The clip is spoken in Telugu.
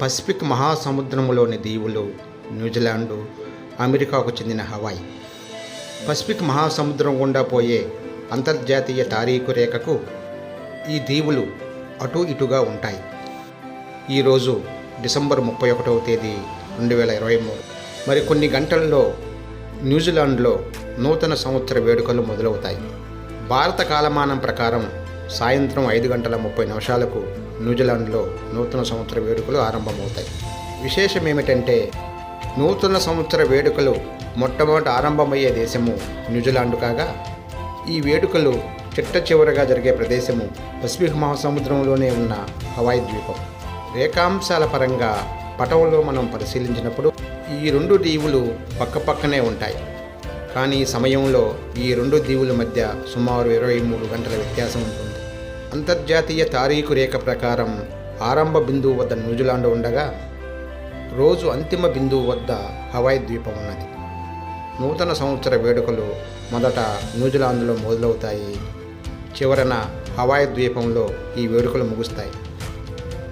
పసిఫిక్ మహాసముద్రములోని దీవులు న్యూజిలాండు అమెరికాకు చెందిన హవాయ్. పసిఫిక్ మహాసముద్రం గుండా పోయే అంతర్జాతీయ తారీఖు రేఖకు ఈ దీవులు అటు ఇటుగా ఉంటాయి. ఈరోజు డిసెంబర్ ముప్పై ఒకటవ తేదీ రెండు వేల ఇరవై మూడు. మరి కొన్ని గంటల్లో న్యూజిలాండ్లో నూతన సంవత్సర వేడుకలు మొదలవుతాయి. భారత కాలమానం ప్రకారం సాయంత్రం ఐదు గంటల ముప్పై నిమిషాలకు న్యూజిలాండ్లో నూతన సంవత్సర వేడుకలు ఆరంభమవుతాయి. విశేషం ఏమిటంటే నూతన సంవత్సర వేడుకలు మొట్టమొదట ఆరంభమయ్యే దేశము న్యూజిలాండ్ కాగా ఈ వేడుకలు చిట్ట చివరగా జరిగే ప్రదేశము పసిఫిక్ మహాసముద్రంలోనే ఉన్న హవాయి ద్వీపం. రేఖాంశాల పరంగా పటంలో మనం పరిశీలించినప్పుడు ఈ రెండు దీవులు పక్కపక్కనే ఉంటాయి. కానీ సమయంలో ఈ రెండు దీవుల మధ్య సుమారు ఇరవై మూడు గంటల వ్యత్యాసం ఉంటుంది. అంతర్జాతీయ తారీఖు రేఖ ప్రకారం ఆరంభ బిందువు వద్ద న్యూజిలాండ్ ఉండగా రోజు అంతిమ బిందువు వద్ద హవాయి ద్వీపం ఉన్నది. నూతన సంవత్సర వేడుకలు మొదట న్యూజిలాండ్లో మొదలవుతాయి. చివరన హవాయి ద్వీపంలో ఈ వేడుకలు ముగుస్తాయి.